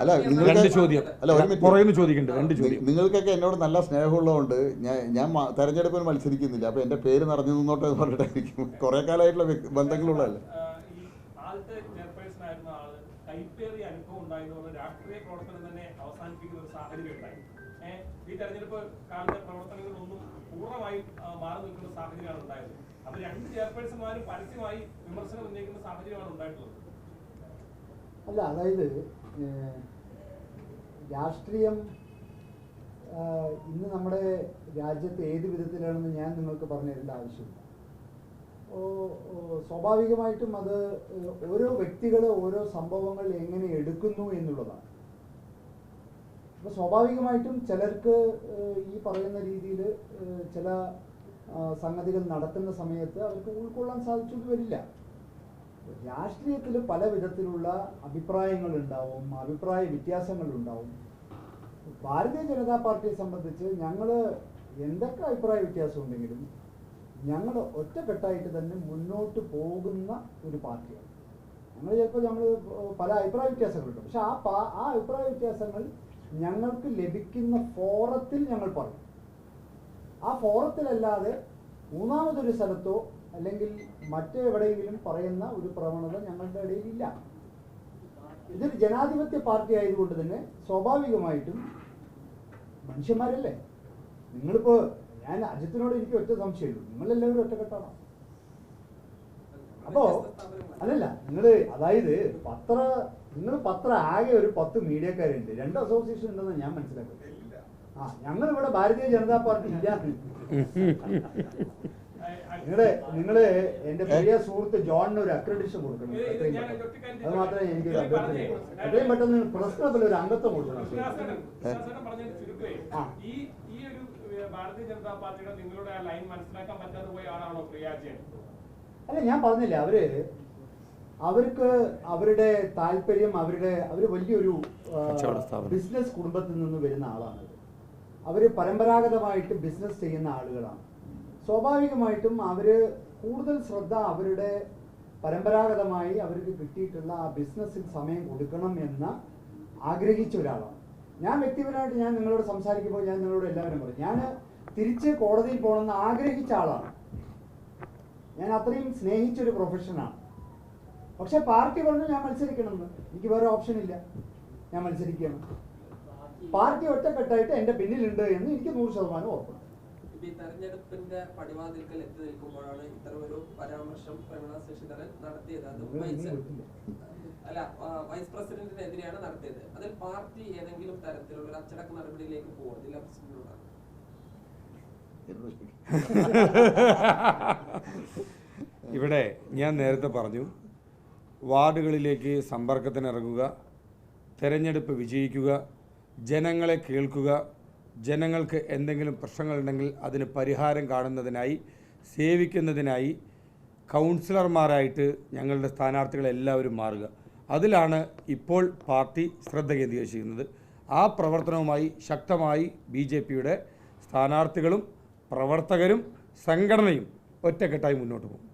അല്ല, നിങ്ങളുടെ നിങ്ങൾക്ക് രണ്ട് ചോദ്യം. അല്ല, ഒരു മിനിറ്റ്. പുറയുന്നു ചോദിക്കുന്നുണ്ട് രണ്ട് ചോദ്യം. നിങ്ങൾക്കൊക്കെ എന്നോട് നല്ല സ്നേഹമുള്ളതുകൊണ്ട് ഞാൻ ഞാൻ തെരഞ്ഞെടുപ്പിന് മത്സരിക്കുന്നില്ല. അപ്പൊ എന്റെ പേര് നിറഞ്ഞു നിന്നോട്ടെ എന്ന് പറഞ്ഞിട്ടായിരിക്കും കുറെ കാലമായിട്ടുള്ള ബന്ധങ്ങളുള്ളതല്ലേ? കൈപ്പേറിയ അനുഭവം ഉണ്ടായതുകൊണ്ട് രാഷ്ട്രീയ പ്രവർത്തനം തന്നെ അവസാനിപ്പിക്കുന്ന ഒരു സാഹചര്യം ഉണ്ടായി. ഈ തെരഞ്ഞെടുപ്പ് കാലത്തെ പ്രവർത്തനങ്ങളൊന്നും പൂർണമായും മാറി നിൽക്കുന്ന സാഹചര്യമാണ് ഉണ്ടായത്. അപ്പൊ രണ്ട് ചെയർപേഴ്സൺമാരും പരസ്യമായി വിമർശനം ഉന്നയിക്കുന്ന സാഹചര്യമാണ് ഉണ്ടായിട്ടുള്ളത്. അല്ല അതായത് രാഷ്ട്രീയം ഇന്ന് നമ്മുടെ രാജ്യത്ത് ഏത് വിധത്തിലാണെന്ന് ഞാൻ നിങ്ങൾക്ക് പറഞ്ഞു തരേണ്ട ആവശ്യമില്ല സ്വാഭാവികമായിട്ടും അത് ഓരോ വ്യക്തികൾ ഓരോ സംഭവങ്ങൾ എങ്ങനെ എടുക്കുന്നു എന്നുള്ളതാണ്. അപ്പോൾ സ്വാഭാവികമായിട്ടും ചിലർക്ക് ഈ പറയുന്ന രീതിയിൽ ചില സംഗതികൾ നടത്തുന്ന സമയത്ത് അവർക്ക് ഉൾക്കൊള്ളാൻ സാധിച്ചു വരില്ല. രാഷ്ട്രീയത്തിൽ പല വിധത്തിലുള്ള അഭിപ്രായങ്ങൾ ഉണ്ടാവും അഭിപ്രായ വ്യത്യാസങ്ങൾ ഉണ്ടാവും. ഭാരതീയ ജനതാ പാർട്ടിയെ സംബന്ധിച്ച് ഞങ്ങൾ എന്തൊക്കെ അഭിപ്രായ വ്യത്യാസം ഉണ്ടെങ്കിലും ഞങ്ങൾ ഒറ്റക്കെട്ടായിട്ട് തന്നെ മുന്നോട്ട് പോകുന്ന ഒരു പാർട്ടിയാണ്. ഞങ്ങൾ ചിലപ്പോൾ ഞങ്ങൾ പല അഭിപ്രായ വ്യത്യാസങ്ങളുണ്ട്. പക്ഷെ ആ ആ അഭിപ്രായ വ്യത്യാസങ്ങൾ ഞങ്ങൾക്ക് ലഭിക്കുന്ന ഫോറത്തിൽ ഞങ്ങൾ പറയും ആ ഫോറത്തിലല്ലാതെ മൂന്നാമതൊരു സ്ഥലത്തോ അല്ലെങ്കിൽ മറ്റെവിടെയെങ്കിലും പറയുന്ന ഒരു പ്രവണത ഞങ്ങളുടെ ഇടയിൽ ഇല്ല ഇതൊരു ജനാധിപത്യ പാർട്ടി ആയതുകൊണ്ട് തന്നെ സ്വാഭാവികമായിട്ടും മനുഷ്യന്മാരല്ലേ? നിങ്ങളിപ്പോ ഞാൻ അജിത്തിനോട് എനിക്ക് ഒറ്റ സംശയമുള്ളൂ. നിങ്ങളെല്ലാവരും ഒറ്റക്കെട്ടാണോ? അപ്പോ അല്ലല്ല നിങ്ങൾ അതായത് പത്ര നിങ്ങൾ പത്ര ആകെ ഒരു പത്ത് മീഡിയക്കാരുണ്ട്. രണ്ട് അസോസിയേഷൻ ഉണ്ടെന്ന് ഞാൻ മനസ്സിലാക്കുന്നത് ആ ഞങ്ങൾ ഇവിടെ ഭാരതീയ ജനതാ പാർട്ടി ഇല്ല. നിങ്ങൾ നിങ്ങൾ എന്റെ പ്രിയ സുഹൃത്ത് ജോണിന് ഒരു അക്രഡിഷൻ കൊടുക്കണം. എത്രയും പെട്ടെന്ന്. അത് മാത്രമേ ഇത് അഭ്യർത്ഥന എത്രയും പെട്ടെന്ന് പ്രസ് ക്ലബിൽ ഒരു അംഗത്വം കൊടുക്കണം. ആ. ഒരു ഭാരതീയ ജനതാ പാർട്ടിയുടെ നിങ്ങളുടെ ലൈൻ മനസ്സിലാക്കാൻ പറ്റാതെ പോയ ആളാണോ പ്രിയാജയൻ? അല്ല ഞാൻ പറഞ്ഞില്ല അവർ അവർക്ക് അവരുടെ താല്പര്യം അവരുടെ അവർ വലിയൊരു ബിസിനസ് കുടുംബത്തിൽ നിന്ന് വരുന്ന ആളാണ് അവർ പരമ്പരാഗതമായിട്ട് ബിസിനസ് ചെയ്യുന്ന ആളുകളാണ്. സ്വാഭാവികമായിട്ടും അവർ കൂടുതൽ ശ്രദ്ധ അവരുടെ പരമ്പരാഗതമായി അവർക്ക് കിട്ടിയിട്ടുള്ള ആ ബിസിനസ്സിൽ സമയം കൊടുക്കണം എന്ന് ആഗ്രഹിച്ച ഒരാളാണ്. ഞാൻ വ്യക്തിപരമായിട്ട് ഞാൻ നിങ്ങളോട് സംസാരിക്കുമ്പോൾ ഞാൻ നിങ്ങളോട് എല്ലാവരും പറയും ഞാൻ തിരിച്ച് കോടതിയിൽ പോകണമെന്ന് ആഗ്രഹിച്ച ആളാണ്. ഞാൻ അത്രയും സ്നേഹിച്ചൊരു പ്രൊഫഷനാണ് പക്ഷെ പാർട്ടി പറഞ്ഞു ഞാൻ മത്സരിക്കണം എനിക്ക് വേറെ ഓപ്ഷൻ ഇല്ല. ഞാൻ മത്സരിക്കണം പാർട്ടി ഒറ്റപ്പെട്ടായിട്ട് എന്റെ പിന്നിലുണ്ട് എന്ന് എനിക്ക് നൂറ് ശതമാനം ഉറപ്പാണ് ഇപ്പൊ ഈ തെരഞ്ഞെടുപ്പിന്റെ പടിവാതിൽക്കൽ എത്തി നിൽക്കുമ്പോഴാണ് ഇത്തരം ഒരു പരാമർശം പ്രവീണ ശശിധരൻ നടത്തിയത്. അത് വൈസ് അല്ല വൈസ് പ്രസിഡന്റിനെതിരെയാണ് നടത്തിയത്. അതിൽ പാർട്ടി ഏതെങ്കിലും തരത്തിലുള്ള ഒരു അച്ചടക്ക നടപടിയിലേക്ക് പോകും ജില്ലാ പ്രസിഡന്റിനോടാണ് ഇവിടെ ഞാൻ നേരത്തെ പറഞ്ഞു വാർഡുകളിലേക്ക് സമ്പർക്കത്തിനിറങ്ങുക തെരഞ്ഞെടുപ്പ് വിജയിക്കുക ജനങ്ങളെ കേൾക്കുക ജനങ്ങൾക്ക് എന്തെങ്കിലും പ്രശ്നങ്ങളുണ്ടെങ്കിൽ അതിന് പരിഹാരം കാണുന്നതിനായി സേവിക്കുന്നതിനായി കൗൺസിലർമാരായിട്ട് ഞങ്ങളുടെ സ്ഥാനാർത്ഥികളെല്ലാവരും മാറുക. അതിലാണ് ഇപ്പോൾ പാർട്ടി ശ്രദ്ധ കേന്ദ്രീകരിച്ചിരിക്കുന്നത്. ആ പ്രവർത്തനവുമായി ശക്തമായി ബി ജെ പിയുടെ സ്ഥാനാർത്ഥികളും പ്രവർത്തകരും സംഘടനയും ഒറ്റക്കെട്ടായി മുന്നോട്ട് പോകും.